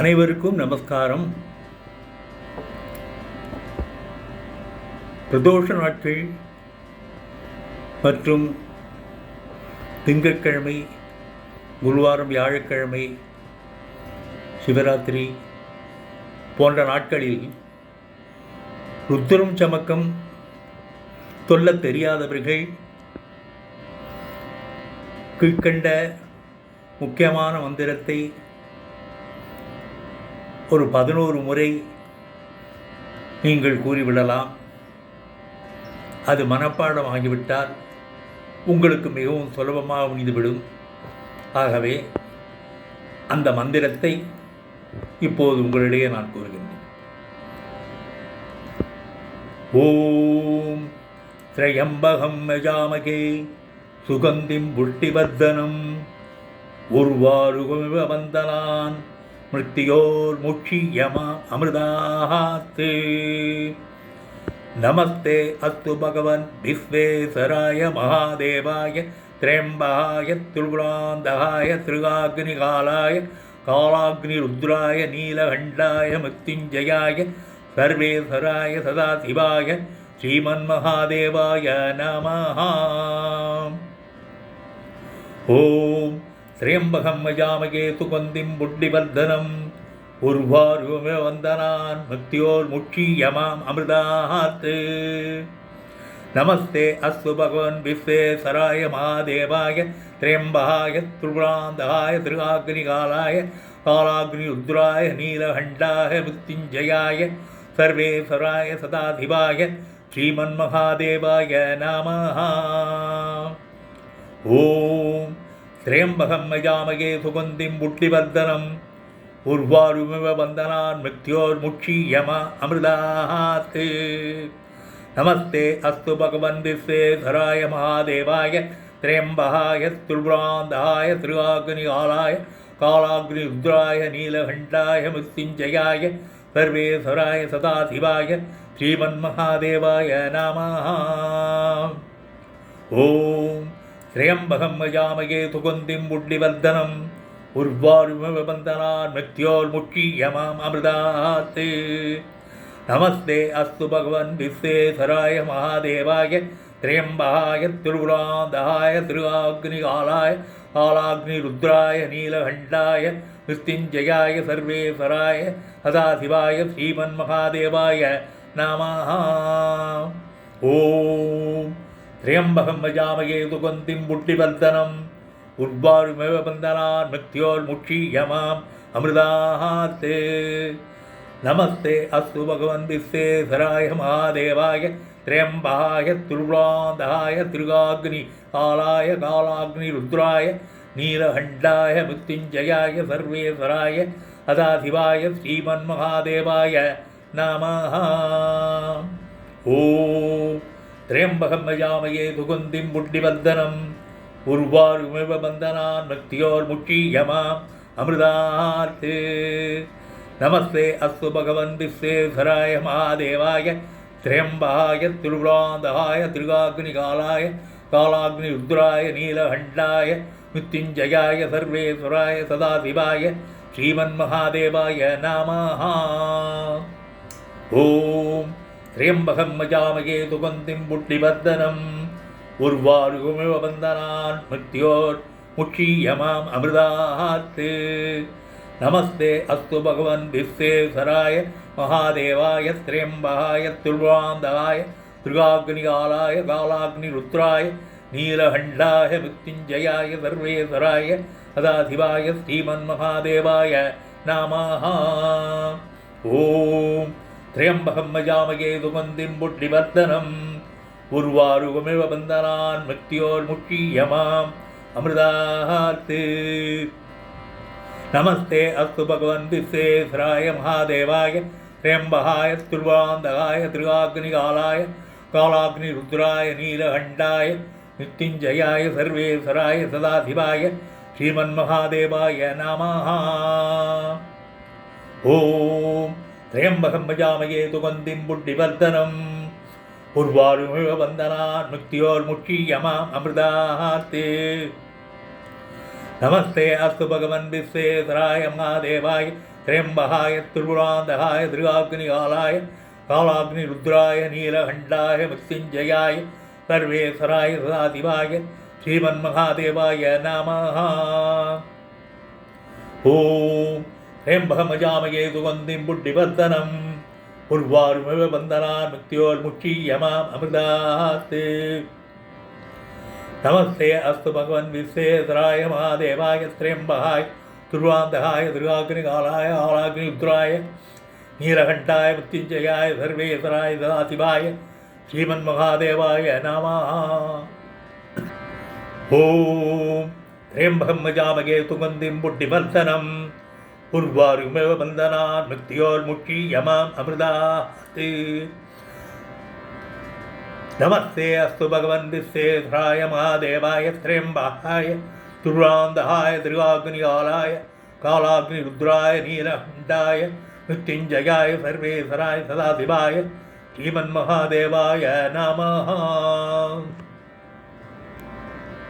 அனைவருக்கும் நமஸ்காரம். பிரதோஷ நாட்கள் மற்றும் திங்கட்கிழமை குருவாரம் வியாழக்கிழமை சிவராத்திரி போன்ற நாட்களில் ருத்திரம் சமக்கம் சொல்ல தெரியாதவர்கள் கீழ்கண்ட முக்கியமான மந்திரத்தை ஒரு பதினோரு முறை நீங்கள் கூறிவிடலாம். அது மனப்பாடம் ஆகிவிட்டால் உங்களுக்கு மிகவும் சுலபமாக முடிந்துவிடும். ஆகவே அந்த மந்திரத்தை இப்போது உங்களிடையே நான் கூறுகின்றேன். ஓம் திரையம்பகம் யஜாமகே சுகந்திம் புஷ்டிவர்தனம். வந்தனான் வந்தனான் மிருத்தியோர்முட்சியமா அமிர்தாத்தே நமஸ்தே அஸ்து பகவன் விஸ்வேஸ்வராய மகாதேவாய திரயம்பாய திருகுலாந்தகாய திருகாக்னிகாலாய காலாக்னிருத்ராய நீலகண்டாய மிருத்யுஞ்சயாய சர்வேஸ்வராய சதாசிவாய ஸ்ரீமன்மகாதேவாய நமஹா ஓம் திரியம்பகம் மஜாமகே துகந்திம் புட்டிவர்தனம் உர்வாருமே வந்தனான் முக்தியோர் முட்சீயமாம் அமிர்தாத்து நமஸ்தே அஸ்து பகவன் விஸ்வேஸ்வராய மகாதேவாய திரியம்பகாய திரிபுராந்தகாய திருகாக்னிகாலாய காலாக்னி ருத்ராய நீலகண்டாய மிருத்யுஞ்சயாய சர்வேஸ்வராய சதாதிவாய ஸ்ரீமன்மகாதேவாய நமஹா ஓ திரியம்பகம் யஜாமகே சுகந்திம் புட்டிவர்தனம் உர்வாருமிவ வந்தனான் மிருத்யோர்முட்சீயம அமிர்தாத் நமஸ்தே அஸ்து பகவன் சராய மகாதேவாய திரியம்பகாய திரிபுராந்தாய ஆலாய காலாக்னி ருத்ராய நீலகண்டாய மிருத்யுஞ்சயாய சர்வேஸ்வராய சதாசிவாய ஸ்ரீமன்மகாதேவாய நமஹா ஓம் ஸ்ரேயம்பகம் மயாமகே துகந்திம் புட்டிவர்தனம் உர்வாருமிவ வந்தனான் மிருத்யோர்முட்சீயமாம் அமிர்தாத் நமஸ்தே அஸ்து பகவன் விஸ்வேஸ்வராய மகாதேவாய திரியம்பகாய திருகுலாந்தாய திருகாக்னிகாலாய காலாக்னி ருத்ராய நீலகண்டாய மிருத்யுஞ்சயாய சர்வேஸ்வராய சதாசிவாய ஸ்ரீமன் மகாதேவாய நமஹா ஓம் திரியம்பகம் யஜாமகே துகந்திம் புட்டிவர்தனம் உர்வாருமேவ பந்தனான் மிருத்யோர்முட்சீயமாம் அமிர்தாஹாத்தே நமஸ்தே அஸ்து பகவன் விஸ்வேஸ்வராய மகாதேவாய திரியம்பாய திருவாந்தாய திருகாக்னி காலாய காலாக்னி ருத்ராய நீலகண்டாய மிருத்யுஞ்சயாய சர்வேஸ்வராய அதாசிவாய ஸ்ரீமன் மகாதேவாய நமஹா ஓ திரியம்பகம் யஜாமயே சுகந்திம் புட்டிவர்தனம் உர்வாருமிவ பந்தனான் முக்கியமாம் அமிர்தாத் நமஸ்தே அஸ்து பகவன் விஸ்வேஸ்வராய மகாதேவாய திரியம்பாய திருகாக்னி காலாய காலாக்னி ருத்ராய நீலகண்டாய மித்யுஞ்சயாய சர்வேஸ்வராய சதாசிவாய ஸ்ரீமன் மகாதேவாய நமஹா ஓம் திரியம்பகம் மஜாமகே துகந்திம் புட்டிவர்தனம் உர்வாருகுமிவ வந்தனான் மிருத்யோர் முட்சீயமாம் அமிர்தாத்து நமஸ்தே அஸ்து பகவன் விஸ்வேஸ்வராய மகாதேவாய திரியம்பகாய துர்வாந்தகாய திருகாக்னிகாலாய காலாக்னி ருத்ராய நீலகண்டாய மிருத்யுஞ்சயாய சர்வேஸ்வராய சதாசிவாய ஸ்ரீமன்மகாதேவாய நமஹா ஓம் திரையம்பகம் மஜாமகே சுகந்திம் புட்டிவர்தனம் உர்வாருகமிவ பந்தனான் முக்கியமாம் அமிர்தாத் நமஸ்தே அஸ்து பகவன் விஸ்வேஸ்வராய மகாதேவாய திரையம்பகாய திருவாந்தகாய திருகாக்னி காலாய காலாக்னி ருத்ராய நீலகண்டாய நித்திஞ்சயாய சர்வேஸ்வராய சதாசிவாய ஸ்ரீமன்மகாதேவாய நமஹா ஓம் திரையம்பகம் பஜாமகே துகந்திம் புட்டிவர்த்தனம் உர்வாருமிழ வந்தனா முக்தியோர் முக்கியமாம் அமிர்தார்த்தே நமஸ்தே அஸ்து பகவன் விஸ்வேஸ்வராய மகாதேவாய திரையம்பகாய திருபுராந்தகாய திருகாக்னி காலாய காலாக்னி ருத்ராய நீலகண்டாய மிருத்யுஞ்சயாய சர்வேஸ்வராய சதாதிவாய ஸ்ரீமன் மகாதேவாய நம ஓம் त्र्यम्बकमजामये सुगन्धिं बुद्धिवर्धनम्। उर्वारुमिव बन्धनान् मृत्योर्मुक्षीयमाम् अमृतात् नमस्ते अस्तु भगवन् विश्वेश्वराय महादेवाय त्र्यम्बहाय दुर्वान्तकाय दुर्गाग्निकालाय, आलाग्निरुद्राय, नीलकण्ठाय, मृत्युञ्जयाय, सर्वेश्वराय, सदाशिवाय, श्रीमन्महादेवाय नमः। ॐ त्र्यम्बकं मजामगे सुगन्धिं बुद्धिवर्धनम्। उर्वारुमेव बन्धनान् मृत्योर्मुक्षीयमाम् अमृतात् नमस्ते अस्तु भगवन् विश्वेश्वराय महादेवाय त्र्यम्बहाय, दुर्वान्धहाय दृगाग्निकालाय कालाग्निरुद्राय नीलकण्ठाय मृत्युञ्जयाय सर्वेश्वराय सदाशिवाय, श्रीमन्महादेवाय नमः।